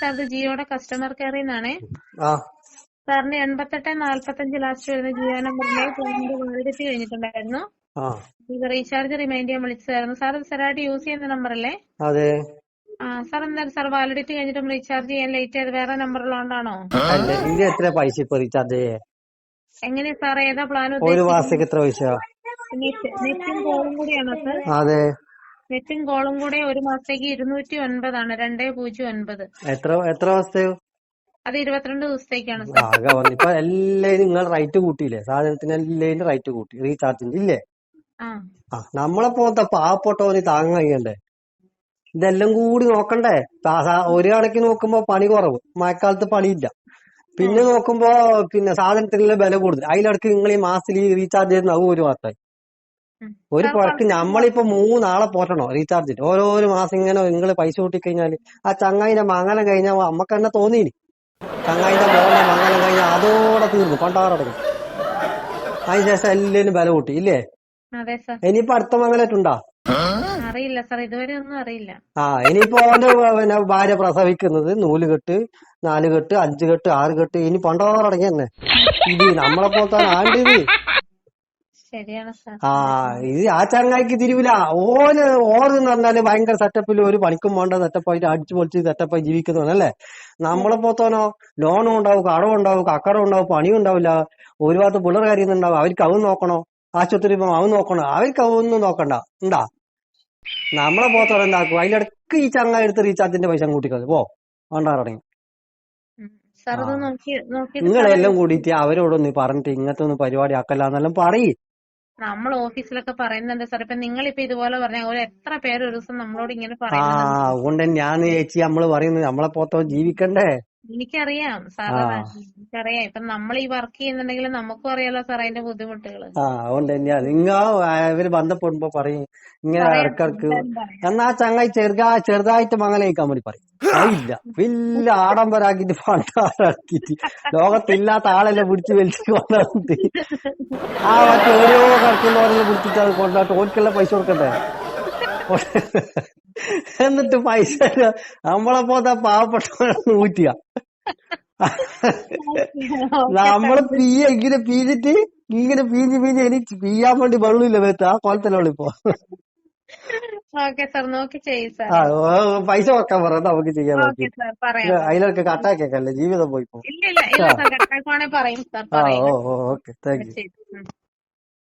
Sir ഇത് ജിയോയുടെ customer കെയറിൽ നിന്നാണേ. സാറിന് എൺപത്തെട്ട് നാല്പത്തഞ്ച് ലാസ്റ്റ് വരുന്ന ജിയോ നമ്പറിലെ ഫോണിന്റെ വാലിഡിറ്റി കഴിഞ്ഞിട്ടുണ്ടായിരുന്നു. ഇത് റീചാർജ് റിമൈൻഡ് ചെയ്യാൻ വിളിച്ചതായിരുന്നു. സാർ ഇത് സ്ഥിരമായിട്ട് യൂസ് ചെയ്യുന്ന നമ്പറല്ലേ അതെ. ആ സാർ എന്തായാലും സാർ വാലിഡിറ്റി കഴിഞ്ഞിട്ടും റീചാർജ് ചെയ്യാൻ ലേറ്റ് ആയത് വേറെ അല്ല ഇത് എത്ര പൈസ ഇപ്പൊ റീചാർജ് ചെയ്യേ എങ്ങനെയാ സാർ ഏതാ പ്ലാൻ ഒരു മാസത്തേക്ക് എത്ര പൈസ നെറ്റും കോളും കൂടിയാണോ സാർ? അതെ. നെറ്റും കോളും കൂടെ ഒരു മാസത്തേക്ക് ഇരുന്നൂറ്റി ഒൻപതാണ് രണ്ടേ പൂജ്യം ഒൻപത്. എത്ര എത്ര മാസത്തെയോ അത് ഇരുപത്തിരണ്ട് ദിവസത്തേക്കാണ്. ഇപ്പൊ എല്ലാരും നിങ്ങൾ റേറ്റ് കൂട്ടിയില്ലേ? സാധനത്തിന് എല്ലാരും റേറ്റ് കൂട്ടി. റീചാർജിന്റെ ഇല്ലേ? ആ. നമ്മളെ പോലത്തെ പാവപ്പെട്ടവന് താങ്ങാൻ കഴിയണ്ടേ? ഇതെല്ലാം കൂടി നോക്കണ്ടേ? ഒരു കണക്കിന് നോക്കുമ്പോ പണി കുറവ്. മഴക്കാലത്ത് പണിയില്ല. പിന്നെ നോക്കുമ്പോ പിന്നെ സാധനത്തിനുള്ള വില കൂടുതൽ. അതിലിടക്ക് നിങ്ങൾ ഈ മാസത്തിൽ റീചാർജ് ചെയ്യുന്ന ഒരു മാസമായി. ഒരു പുറക്ക് നമ്മളിപ്പോ മൂന്നാളെ പോറ്റണോ. റീചാർജിന് ഓരോരോ മാസം ഇങ്ങനെ നിങ്ങൾ പൈസ കൂട്ടിക്കഴിഞ്ഞാൽ ആ ചങ്ങായിന്റെ മംഗലം കഴിഞ്ഞാ നമ്മക്ക് തന്നെ തോന്നീന്. ചങ്ങായിന്റെ മോളുടെ മംഗലം കഴിഞ്ഞാൽ അതോടെ തീർന്നു. പണ്ടാറടങ്ങും അതിനുശേഷം എല്ലാരും ബല കൂട്ടി. ഇല്ലേ? ഇനിയിപ്പോ അടുത്ത മംഗലായിട്ടുണ്ടോ അറിയില്ല സാർ. ഇതുവരെ ഒന്നും അറിയില്ല. ആ ഇനിയിപ്പോ അവന്റെ പിന്നെ ഭാര്യ പ്രസവിക്കുന്നത് നൂൽ കെട്ട് നാല് കെട്ട് അഞ്ച് കെട്ട് ആറ് കെട്ട്. ഇനി പണ്ടോറടങ്ങി തന്നെ ഇത് നമ്മളെ പോലത്തെ ആണ്ടിത് ഇത് ആ ചങ്ങായിക്ക് തിരിവില്ല. ഓന് ഓർന്ന് പറഞ്ഞാൽ ഭയങ്കര സെറ്റപ്പിൽ ഒരു പണിക്കും വേണ്ട സെറ്റപ്പായിട്ട് അടിച്ചു പൊളിച്ച് സെറ്റപ്പായി ജീവിക്കുന്നവനല്ലേ നമ്മളെ പോത്തോനോ ലോണും ഉണ്ടാവും കടവും ഉണ്ടാവും കക്കടം ഉണ്ടാവും പണിയും ഉണ്ടാവില്ല. ഒരു ഭാഗത്ത് പിള്ളേർ കാര്യം ഉണ്ടാവും അവർക്ക് അവൻ നോക്കണോ? ആശുപത്രി പോകും അവൻ നോക്കണോ? അവർക്ക് അവൊന്നും നോക്കണ്ട. ഉണ്ടാ? നമ്മളെ പോത്തോടെ എന്താക്കും അതിലിടക്ക് ഈ ചങ്ങായി എടുത്ത് റീചാർജിന്റെ പൈസ കൂട്ടിക്കളി പോ വേണ്ടാറടങ്ങി നിങ്ങളെല്ലാം കൂടിയിട്ട് അവരോടൊന്ന് പറഞ്ഞിട്ട് ഇങ്ങനത്തെ ഒന്ന് പരിപാടി ആക്കല്ലാന്നെല്ലാം പറയ്. നമ്മൾ ഓഫീസിലൊക്കെ പറയുന്നുണ്ട് സാർ ഇപ്പൊ നിങ്ങളിപ്പോ ഇതുപോലെ പറഞ്ഞ ഒരു എത്ര പേര് ഒരു ദിവസം നമ്മളോട് ഇങ്ങനെ പറയുന്നുണ്ട് അതുകൊണ്ട് ഞാൻ ചേച്ചി നമ്മൾ പറയുന്നത് നമ്മളെ പോത്തോ ജീവിക്കണ്ടേ? എനിക്കറിയാം. സാറേ എനിക്കറിയാം. ഇപ്പൊ നമ്മൾ ഈ വർക്ക് ചെയ്യുന്നുണ്ടെങ്കിൽ നമുക്കും അറിയാലോ സാർ അതിന്റെ ബുദ്ധിമുട്ടുകൾ. ആ അതുകൊണ്ട് തന്നെയാ. നിങ്ങൾ ഇവർ ബന്ധപ്പെടുമ്പോ പറയും ഇങ്ങനെ ഇടക്കിടക്ക് എന്നാ ചങ്ങായി ചെറുതാ ചെറുതായിട്ട് മംഗലയിക്കാൻ വേണ്ടി പറയും. ഇല്ല വലിയ ആഡംബരാക്കിട്ട് പണ്ടാറാക്കിട്ട് ലോകത്തില്ലാത്ത ആളെല്ലാം പിടിച്ച് വലിച്ചു കൊണ്ടുവന്നിട്ട് ആ മറ്റേ ഓരോ കറക്കുന്നവരെ പിടിച്ചിട്ട് അത് കൊണ്ടാട്ട് ഓർക്കെല്ലാം പൈസ കൊടുക്കണ്ടേ? എന്നിട്ട് പൈസ നമ്മളെ പോത്ത പാവപ്പെട്ടവരെ ഊറ്റുക നമ്മൾ പീ ഇങ്ങനെ പീഞ്ഞിട്ട് ഇങ്ങനെ പീഞ്ഞ് പീഞ്ഞ് ഇനി പീയാൻ വേണ്ടി വെള്ളമില്ല വേത്ത് ആ സാർ. പൈസ വെക്കാൻ പറ. നമുക്ക് ചെയ്യാൻ നോക്കി അതിലൊക്കെ കട്ടാക്കിയേക്കല്ലേ ജീവിതം പോയിപ്പോ ഓ ഓക്കെ. Thank you.